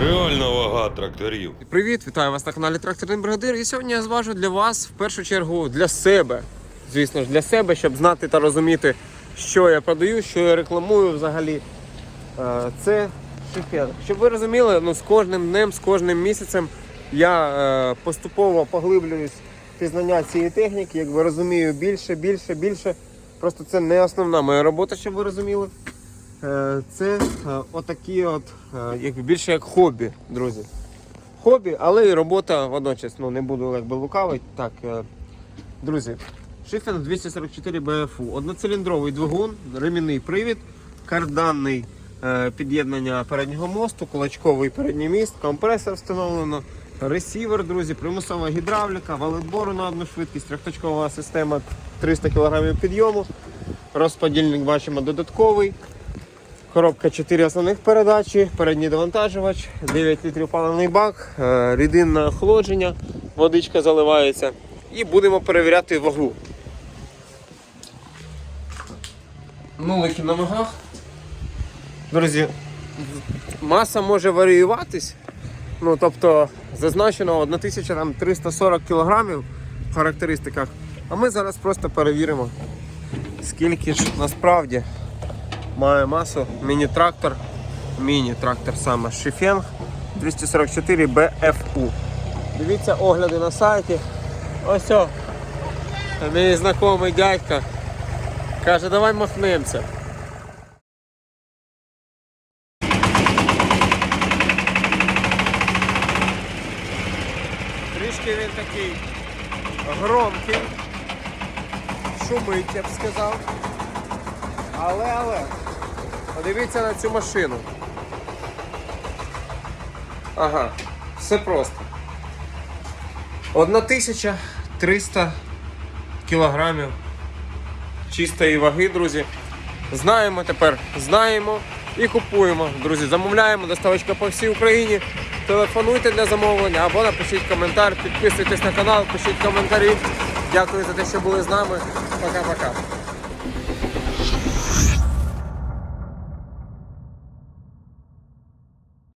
Реальна вага тракторів. Привіт, вітаю вас на каналі Тракторний Бригадир. І сьогодні я зважу для вас в першу чергу для себе. Звісно ж, для себе, щоб знати та розуміти, що я продаю, що я рекламую взагалі. Е, Це шифер. Щоб ви розуміли, ну, з кожним днем, з кожним місяцем я е, поступово поглиблююсь пізнання цієї техніки, якби розумію більше, більше, більше. Просто це не основна моя робота, щоб ви розуміли. Е, Це е, отакі от, е, якби більше як хобі, друзі. Хобі, але і робота водночас. Ну, не буду якби лукавити. Так, друзі, Шифен 244 BFU, одноциліндровий двигун, ремінний привід, карданний під'єднання переднього мосту, кулачковий передній міст, компресор встановлено, ресівер, друзі, примусова гідравліка, валетбору на одну швидкість, трьохточкова система 300 кг підйому. Розподільник бачимо додатковий. Коробка 4 основних передачі, передній довантажувач, 9 літрів паливний бак, е, рідинне охолодження, водичка заливається. І будемо перевіряти вагу. Нулики на ногах. Друзі, маса може варіюватись. Ну, тобто зазначено 1340 кг в характеристиках. А ми зараз просто перевіримо, скільки ж насправді має масу міні-трактор. Міні-трактор саме Шифенг 244 BFU. Дивіться огляди на сайті. Ось о, мій знайомий дядька. Каже, давай махнемося. Трішки він такий громкий, шумить, я б сказав. Але, але, подивіться на цю машину. Ага, все просто. 1300 кілограмів чистої ваги, друзі. Знаємо тепер, знаємо і купуємо. Друзі, замовляємо, доставочка по всій Україні. Телефонуйте для замовлення або напишіть коментар, підписуйтесь на канал, пишіть коментарі. Дякую за те, що були з нами. Пока-пока.